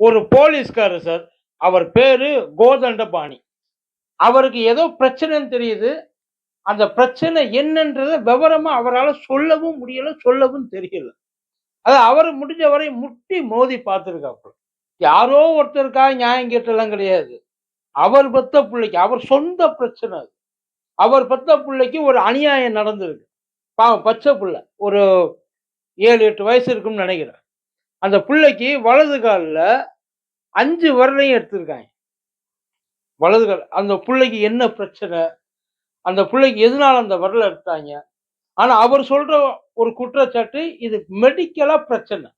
ஒரு போலீஸ்காரர் சார் அவர் பேரு கோதண்டபாணி. அவருக்கு ஏதோ பிரச்சனைன்னு தெரியுது. அந்த பிரச்சனை என்னன்றத விவரமா அவரால் சொல்லவும் முடியல சொல்லவும் தெரியல. அது அவர் முடிஞ்ச வரை முட்டி மோதி பார்த்துருக்காப்புல. யாரோ ஒருத்தருக்காக நியாயம் கேட்டெல்லாம் கிடையாது. அவர் பெத்த பிள்ளைக்கு அவர் சொந்த பிரச்சனை அது. அவர் பெத்த பிள்ளைக்கு ஒரு அநியாயம் நடந்திருக்கு. பாவம் பச்சை பிள்ளை. ஒரு ஏழு எட்டு வயசு இருக்கும்னு நினைக்கிறேன். அந்த பிள்ளைக்கு வலது காலில் அஞ்சு வரலையும் எடுத்திருக்காங்க. வலது கால் அந்த பிள்ளைக்கு என்ன பிரச்சனை? அந்த பிள்ளைக்கு எதனால அந்த வரலை எடுத்தாங்க? ஆனால் அவர் சொல்ற ஒரு குற்றச்சாட்டு இது மெடிக்கலாக பிரச்சனை.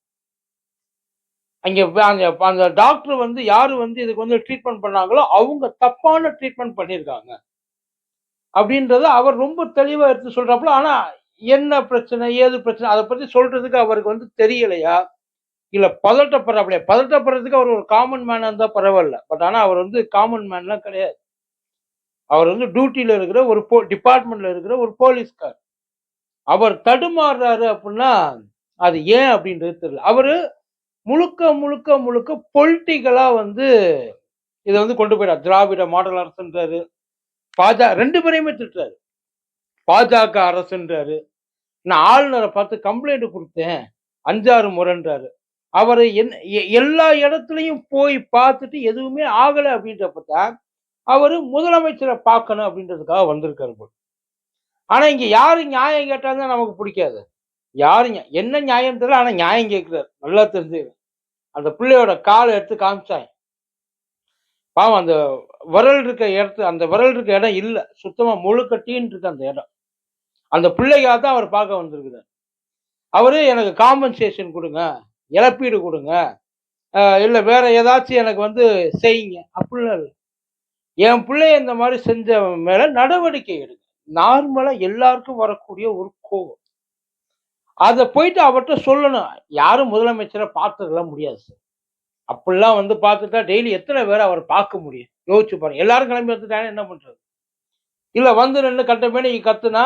அங்கே அந்த அந்த டாக்டர் வந்து யார் வந்து இதுக்கு வந்து ட்ரீட்மெண்ட் பண்ணாங்களோ அவங்க தப்பான ட்ரீட்மெண்ட் பண்ணியிருக்காங்க. அப்படின்றத அவர் ரொம்ப தெளிவாக எடுத்து சொல்கிறாப்புல ஆனால் என்ன பிரச்சனை ஏது பிரச்சனை அதை பற்றி சொல்கிறதுக்கு அவருக்கு வந்து தெரியலையா? இல்லை பதட்டப்படுற அப்படியே பதட்டப்படுறதுக்கு அவர் ஒரு காமன் மேனாக இருந்தால் பரவாயில்ல. பட் ஆனால் அவர் வந்து காமன் மேன்லாம் கிடையாது. அவர் வந்து டியூட்டியில் இருக்கிற ஒரு போ டிபார்ட்மெண்ட்டில் இருக்கிற ஒரு போலீஸ்கார் அவர் தடுமாறுறாரு அப்படின்னா அது ஏன் அப்படின்றது தெரியல. அவர் முழுக்க முழுக்க முழுக்க பொலிட்டிக்கலாக வந்து இதை வந்து கொண்டு போயிடார் திராவிட மாடல் அரசுன்றாரு. பாஜக ரெண்டு பேரையுமே திட்டுறாரு. பாஜக அரசுன்றாரு. நான் ஆளுநரை பார்த்து கம்ப்ளைண்ட் கொடுத்தேன். அஞ்சாறு முறைன்றாரு. அவர் என் எ- எல்லா இடத்துலையும் போய் பார்த்துட்டு எதுவுமே ஆகலை அப்படின்றப்ப தான் அவர் முதலமைச்சரை பார்க்கணும் அப்படின்றதுக்காக வந்திருக்காரு போல். ஆனால் இங்கே யார் நியாயம் கேட்டாலும் நமக்கு பிடிக்காது. யார் என்ன நியாயம் தெரியல ஆனால் நியாயம் கேட்குறாரு. நல்லா தெரிஞ்சு. அந்த பிள்ளையோட காலை எடுத்து காமிச்சாங்க. பாவம் அந்த விரல் இருக்க இடத்து அந்த விரல் இருக்க இடம் இல்லை. சுத்தமாக முழுக்கட்டின்னு இருக்கு அந்த இடம். அந்த பிள்ளைக்காக தான் அவர் பார்க்க வந்திருக்குறார். அவரு எனக்கு காம்பன்சேஷன் கொடுங்க. இழப்பீடு கொடுங்க. இல்லை வேற ஏதாச்சும் எனக்கு வந்து செய்யுங்க. அப்படிலாம் இல்லை. என் பிள்ளைய இந்த மாதிரி செஞ்ச மேல நடவடிக்கை எடுங்க. நார்மலா எல்லாருக்கும் வரக்கூடிய ஒரு கோபம். அதை போயிட்டு அவர்கிட்ட சொல்லணும். யாரும் முதலமைச்சரை பார்த்துக்கலாம் முடியாது சார் அப்படிலாம் வந்து பார்த்துட்டா டெய்லி எத்தனை பேரை அவர் பார்க்க முடியும்? யோசிச்சு பாருங்க. எல்லாரும் கிளம்பி வந்துட்டாங்க என்ன பண்றது? இல்ல வந்து நின்று கட்ட நீங்கள் கத்துனா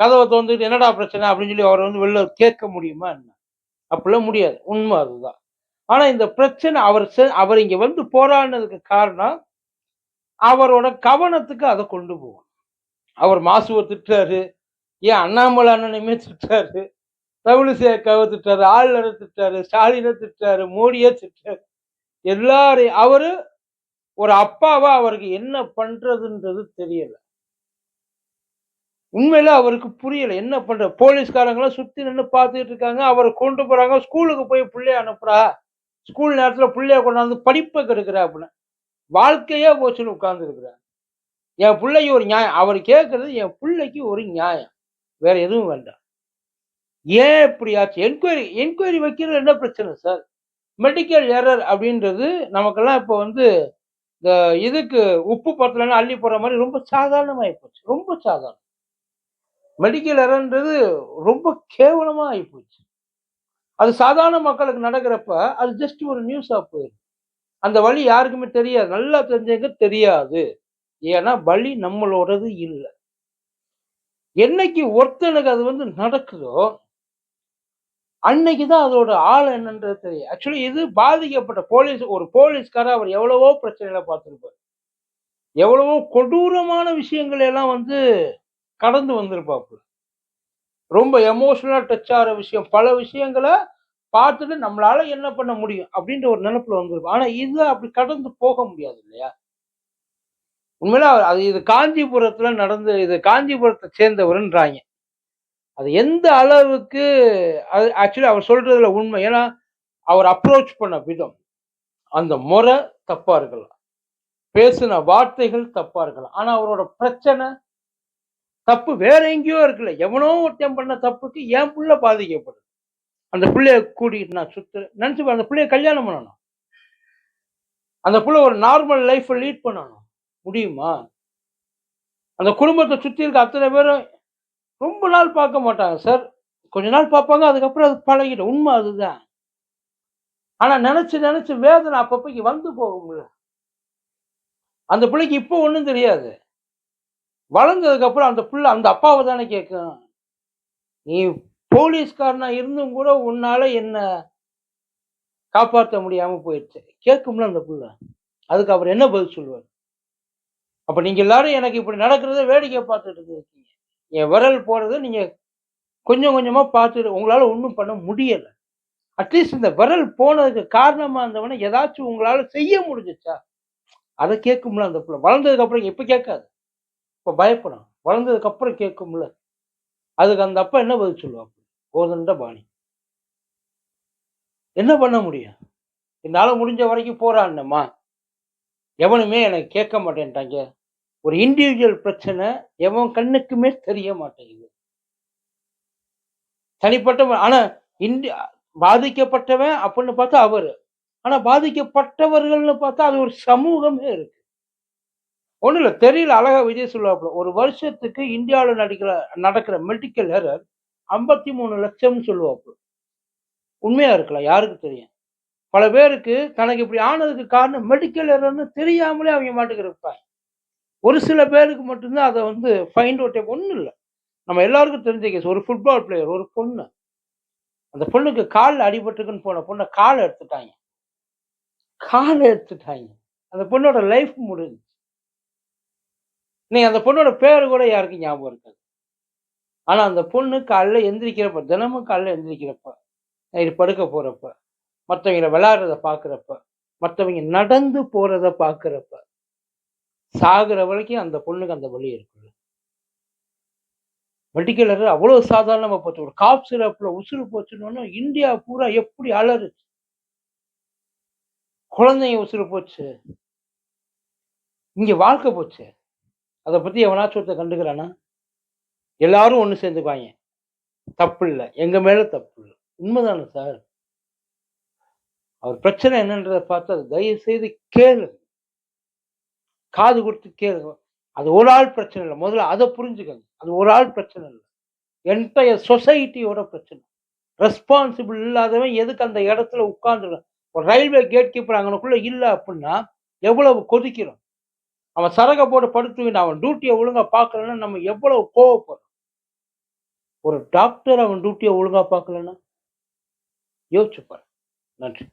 கதவை தோந்துட்டு என்னடா பிரச்சனை அப்படின்னு சொல்லி அவரை வந்து வெளில கேட்க முடியுமா என்ன? அப்படிலாம் முடியாது. உண்மை அதுதான். ஆனா இந்த பிரச்சனை அவர் செ- அவர் இங்க வந்து போராடினதுக்கு காரணம் அவரோட கவனத்துக்கு அதை கொண்டு போகும் அவர் மாசுவை திட்டுறாரு ஏன் அண்ணாமலை அண்ணனையுமே திட்டாரு தமிழிசைக்காவை திட்டாரு ஆளுநரை திட்டாரு ஸ்டாலினை திட்டாரு மோடியை திட்டாரு எல்லாரையும் அவரு ஒரு அப்பாவா அவருக்கு என்ன பண்றதுன்றது தெரியல. உண்மையில அவருக்கு புரியல. என்ன பண்ற? போலீஸ்காரங்களாம் சுத்தி நின்று பார்த்துட்டு இருக்காங்க. அவரை கொண்டு போறாங்க. ஸ்கூலுக்கு போய் பிள்ளைய அனுப்புறா. ஸ்கூல் நேரத்துல பிள்ளைய கொண்டாந்து படிப்பை கெடுக்கிறா அப்படின்னு. வாழ்க்கையே போச்சுன்னு உட்கார்ந்துருக்குறாரு என் பிள்ளைக்கு ஒரு நியாயம். அவர் கேட்கறது என் பிள்ளைக்கு ஒரு நியாயம். வேற எதுவும் வேண்டாம். ஏன் இப்படி ஆச்சு? என்கொயரி என்கொயரி வைக்கிறது என்ன பிரச்சனை சார் மெடிக்கல் எரர் அப்படின்றது நமக்கெல்லாம் இப்போ வந்து இந்த இதுக்கு உப்பு பத்தலன்னு அள்ளி போடுற மாதிரி ரொம்ப சாதாரணமாகி போச்சு. ரொம்ப சாதாரணம். மெடிக்கல் எரர்ன்றது ரொம்ப கேவலமா ஆகிப்போச்சு அது சாதாரண மக்களுக்கு நடக்கிறப்ப அது ஜஸ்ட் ஒரு நியூஸா போயிடும். அந்த வழி யாருக்குமே தெரியாது. நல்லா தெரிஞ்சவங்க தெரியாது. ஏன்னா வழி நம்மளோடது இல்லை. என்னைக்கு ஒருத்தனுக்கு அது வந்து நடக்குதோ அன்னைக்கு தான் அதோட ஆள் என்னன்றது தெரியும். ஆக்சுவலி இது பாதிக்கப்பட்ட போலீஸ் ஒரு போலீஸ்காரர் அவர் எவ்வளவோ பிரச்சனைகளை பார்த்துருப்பார். எவ்வளவோ கொடூரமான விஷயங்களை எல்லாம் வந்து கடந்து வந்திருப்பாப்புல. ரொம்ப எமோஷனலாக டச் ஆகிற விஷயம். பல விஷயங்களை பார்த்துட்டு நம்மளால என்ன பண்ண முடியும் அப்படின்ற ஒரு நினைப்புல வந்திருக்கும். ஆனா இது அப்படி கடந்து போக முடியாது இல்லையா? உண்மையில அது இது காஞ்சிபுரத்துல நடந்து இது காஞ்சிபுரத்தை சேர்ந்தவருன்றாங்க. அது எந்த அளவுக்கு அது ஆக்சுவலி அவர் சொல்றதுல உண்மை. ஏன்னா அவர் அப்ரோச் பண்ண விதம். அந்த முறை தப்பா இருக்கலாம். பேசின வார்த்தைகள் தப்பா இருக்கலாம். ஆனா அவரோட பிரச்சனை தப்பு வேற எங்கேயோ இருக்குல்ல. எவனோ ஒருத்தன் பண்ண தப்புக்கு என் புள்ள பாதிக்கப்படுது அந்த பிள்ளைய கூட்டிகிட்டு நான் சுத்து நினச்சி அந்த பிள்ளைய கல்யாணம் பண்ணணும். அந்த பிள்ளை ஒரு நார்மல் லைஃப்பை லீட் பண்ணணும். முடியுமா? அந்த குடும்பத்தை சுற்றி இருக்க அத்தனை பேரும் ரொம்ப நாள் பார்க்க மாட்டாங்க சார் கொஞ்ச நாள் பார்ப்பாங்க அதுக்கப்புறம் அது பழகிடும். உண்மை அதுதான். ஆனால் நினச்சி நினச்சி வேதனை அப்பப்போக்கு வந்து போகும்ல. அந்த பிள்ளைக்கு இப்போ ஒன்றும் தெரியாது. வளர்ந்ததுக்கப்புறம் அந்த புள்ள அந்த அப்பாவை தானே கேட்கும். நீ போலீஸ்காரனா இருந்தும் கூட உன்னால் என்னை காப்பாற்ற முடியாமல் போயிடுச்சு. கேட்கும்ல அந்த புள்ள. அதுக்கு அவர் என்ன பதில் சொல்லுவார்? அப்போ நீங்கள் எல்லாரும் எனக்கு இப்படி நடக்கிறத வேடிக்கை பார்த்துட்டு இருக்கீங்க. என் விரல் போகிறத நீங்கள் கொஞ்சம் கொஞ்சமாக பார்த்துட்டு உங்களால் ஒன்றும் பண்ண முடியலை. அட்லீஸ்ட் இந்த விரல் போனதுக்கு காரணமாக இருந்தவன ஏதாச்சும் உங்களால் செய்ய முடிஞ்சிச்சா? அதை கேட்கும்ல அந்த புள்ள. வளர்ந்ததுக்கு அப்புறம் கேட்காது. இப்ப பயப்படும் வளர்ந்ததுக்கு அப்புறம் கேட்கும்ல. அதுக்கு அந்த அப்பா என்ன பதில் சொல்லுவாங்க? கோதண்ட பாணி. என்ன பண்ண முடியும்? என்னால முடிஞ்ச வரைக்கும் போராடினம்மா எவனுமே எனக்கு கேட்க மாட்டேன்ட்டாங்க. ஒரு இண்டிவிஜுவல் பிரச்சனை எவன் கண்ணுக்குமே தெரிய மாட்டேங்குது. தனிப்பட்ட ஆனா இண்டி பாதிக்கப்பட்டவன் அப்படின்னு பார்த்தா அவரு. ஆனா பாதிக்கப்பட்டவர்கள்னு பார்த்தா அது ஒரு சமூகமே இருக்கு. ஒன்றும் இல்லை தெரியல அழகா விஜய் சொல்லுவாப்புல. ஒரு வருஷத்துக்கு இந்தியாவில் நடிக்கிற நடக்கிற மெடிக்கல் எரர் ஐம்பத்தி மூணு லட்சம்னு சொல்லுவாப்புல. உண்மையா இருக்கலாம் யாருக்கு தெரியும்? பல பேருக்கு தனக்கு இப்படி ஆனதுக்கு காரணம் மெடிக்கல் எரர்னு தெரியாமலே அவங்க மாட்டுக்கு இருப்பாங்க. ஒரு சில பேருக்கு மட்டும்தான் அதை வந்து ஃபைண்ட் அவுட் ஒன்றும் இல்லை. நம்ம எல்லாருக்கும் தெரிஞ்ச கேஸ் ஒரு ஃபுட்பால் பிளேயர் ஒரு பொண்ணு. அந்த பொண்ணுக்கு காலில் அடிபட்டுக்குன்னு போன பொண்ணை காலை எடுத்துட்டாங்க. காலை எடுத்துட்டாங்க. அந்த பொண்ணோட லைஃப் முடிஞ்சு. இன்னைக்கு அந்த பொண்ணோட பேர் கூட யாருக்கும் ஞாபகம் இருக்காது. ஆனால் அந்த பொண்ணு காலைல எந்திரிக்கிறப்ப தினமும் காலைல எந்திரிக்கிறப்ப நைட்டு படுக்க போறப்ப மற்றவங்களை விளாட்றத பாக்குறப்ப மற்றவங்க நடந்து போகிறத பார்க்குறப்ப சாகுற வரைக்கும் அந்த பொண்ணுக்கு அந்த வழி இருக்குல்ல. மெடிக்கலர் அவ்வளோ சாதாரணமாக போச்சு. ஒரு காப் சிரப்ல உசுறு போச்சுன்னு இந்தியா பூரா எப்படி அலறுச்சு. குழந்தைங்க உசுறு போச்சு. இங்கே வாழ்க்கை போச்சு. அதை பற்றி எவனாச்சும் ஒருத்தன் கண்டுக்கிறானா எல்லாரும் ஒன்று சேர்ந்துக்குவாங்க. தப்பு இல்லை எங்கள் மேலே தப்பு இல்லை உண்மைதானே சார் அவர் பிரச்சனை என்னன்றதை பார்த்து அதை தயவு செய்து கேளு காது கொடுத்து கேளுங்க. அது ஒரு ஆள் பிரச்சனை இல்லை. முதல்ல அதை புரிஞ்சுக்கங்க. அது ஒரு ஆள் பிரச்சனை இல்லை. என்டையர் சொசைட்டியோட பிரச்சனை. ரெஸ்பான்சிபிள் இல்லாதவன் எதுக்கு அந்த இடத்துல உட்கார்ந்துடும் ஒரு ரயில்வே கேட் கீப்பர் அங்கனக்குள்ள இல்லை அப்படின்னா எவ்வளவு கொதிக்கிறோம்? அவன் சரகை போட்டு படுத்துவின் அவன் டியூட்டியை ஒழுங்கா பார்க்கலன்னா நம்ம எவ்வளவு கோவப்படுறோம்? ஒரு டாக்டர் அவன் டியூட்டியை ஒழுங்கா பார்க்கலன்னா? யோசிச்சுப்பார் நன்றி.